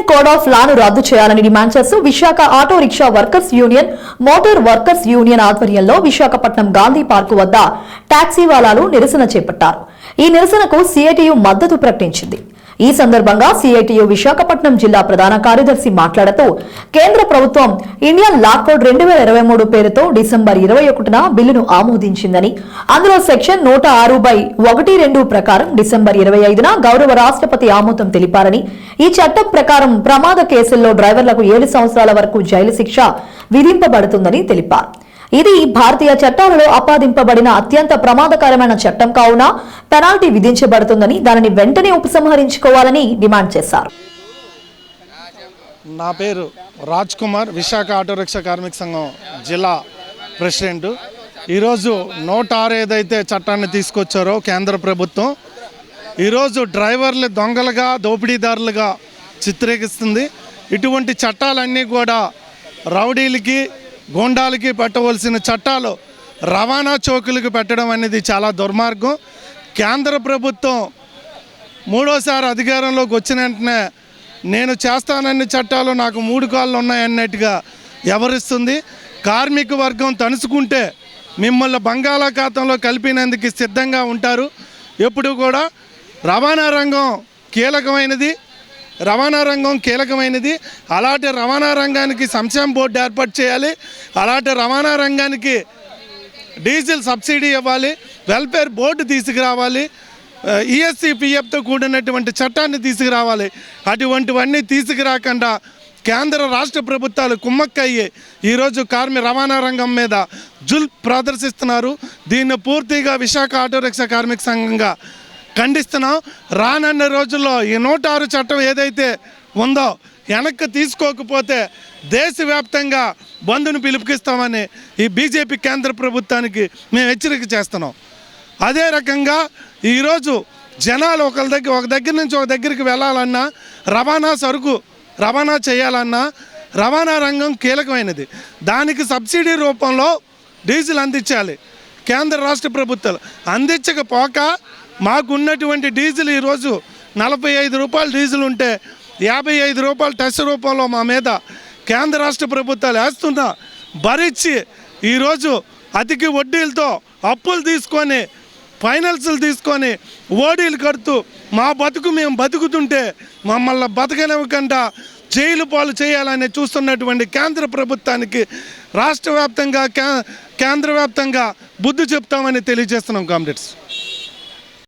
Indian code of లాను రద్దు చేయాలని demand చేస్తూ Visakha auto rickshaw workers union motor workers union ఆధ్వర్యంలో విశాఖపట్నం గాంధీ పార్కు వద్ద టాక్సీ వాలాలు నిరసన చేపట్టారు. ఈ నిరసనకు సిఐటియు మద్దతు ప్రకటించింది. ఈ సందర్భంగా సిఐటియు విశాఖపట్నం జిల్లా ప్రధాన కార్యదర్శి మాట్లాడుతూ కేంద్ర ప్రభుత్వం ఇండియన్ లా కోడ్ రెండు వేల ఇరవై మూడు పేరుతో డిసెంబర్ ఇరవై ఒకటిన బిల్లును ఆమోదించిందని అందులో సెక్షన్ నూట ఆరు బై ఒకటి రెండు ప్రకారం డిసెంబర్ ఇరవై ఐదున గౌరవ రాష్ట్రపతి ఆమోదం తెలిపారని ఈ చట్టం ప్రకారం ప్రమాద కేసుల్లో డ్రైవర్లకు ఏడు సంవత్సరాల వరకు జైలు శిక్ష విధింపబడుతుందని తెలిపారు. ఇది భారతీయ చట్టాలలో ఆపాదింపబడిన అత్యంత ప్రమాదకరమైన చట్టం కావున పెనాల్టీ విధించబడుతుందని దానిని వెంటనే ఉపసంహరించుకోవాలని డిమాండ్ చేశారు. నా పేరు రాజ్ కుమార్ విశాఖ ఆటో రిక్షా కార్మిక సంఘం జిల్లా ప్రెసిడెంట్. ఈరోజు నూట ఆరు ఏదైతే చట్టాన్ని తీసుకొచ్చారో కేంద్ర ప్రభుత్వం ఈరోజు డ్రైవర్లు దొంగలుగా దోపిడీదారులుగా చిత్రీకరిస్తుంది. ఇటువంటి చట్టాలన్నీ కూడా రౌడీలకి గోండాలకి పెట్టవలసిన చట్టాలు రవాణా చౌకులకు పెట్టడం అనేది చాలా దుర్మార్గం. కేంద్ర ప్రభుత్వం మూడోసారి అధికారంలోకి వచ్చిన వెంటనే నేను చేస్తానన్ని చట్టాలు నాకు మూడు కాళ్ళు ఉన్నాయన్నట్టుగా ఎవరిస్తుంది? కార్మిక వర్గం తనుసుకుంటే మిమ్మల్ని బంగాళాఖాతంలో కలిపినందుకు సిద్ధంగా ఉంటారు. ఎప్పుడు కూడా రవాణా రంగం కీలకమైనది. రవాణా రంగం కీలకమైనది. అలాంటి రవాణా రంగానికి సంక్షేమ బోర్డు ఏర్పాటు చేయాలి. అలాంటి రవాణా రంగానికి డీజిల్ సబ్సిడీ ఇవ్వాలి. వెల్ఫేర్ బోర్డు తీసుకురావాలి. ఈఎస్సీ పిఎఫ్తో కూడినటువంటి చట్టాన్ని తీసుకురావాలి. అటువంటివన్నీ తీసుకురాకుండా కేంద్ర రాష్ట్ర ప్రభుత్వాలు కుమ్మక్కయ్యి ఈరోజు కార్మి రవాణా రంగం మీద జుల్ ప్రదర్శిస్తున్నారు. దీన్ని పూర్తిగా విశాఖ ఆటో రిక్షా కార్మిక సంఘంగా ఖండిస్తున్నాం. రానున్న రోజుల్లో ఈ నూట ఆరు చట్టం ఏదైతే ఉందో వెనక్కి తీసుకోకపోతే దేశవ్యాప్తంగా బంద్ను పిలుపుకిస్తామని ఈ బీజేపీ కేంద్ర ప్రభుత్వానికి మేము హెచ్చరిక చేస్తున్నాం. అదే రకంగా ఈరోజు జనాలు ఒకరి దగ్గర ఒక దగ్గర నుంచి ఒక దగ్గరికి వెళ్ళాలన్నా రవాణా సరుకు రవాణా చేయాలన్నా రవాణా రంగం కీలకమైనది. దానికి సబ్సిడీ రూపంలో డీజిల్ అందించాలి. కేంద్ర రాష్ట్ర ప్రభుత్వాలు అందించకపోక మాకున్నటువంటి డీజిల్ ఈరోజు నలభై ఐదు రూపాయలు డీజిల్ ఉంటే యాభై ఐదు రూపాయలు టెస్ట్ రూపంలో మా మీద కేంద్ర రాష్ట్ర ప్రభుత్వాలు వేస్తున్న భరించి ఈరోజు అతికి వడ్డీలతో అప్పులు తీసుకొని ఫైనల్స్లు తీసుకొని ఓడీలు కడుతూ మా బతుకు మేము బతుకుతుంటే మమ్మల్ని బతకనివ్వకుండా జైలు పాలు చేయాలని చూస్తున్నటువంటి కేంద్ర ప్రభుత్వానికి రాష్ట్ర వ్యాప్తంగా కే కేంద్ర వ్యాప్తంగా బుద్ధి చెప్తామని తెలియజేస్తున్నాం కామ్రేడ్స్.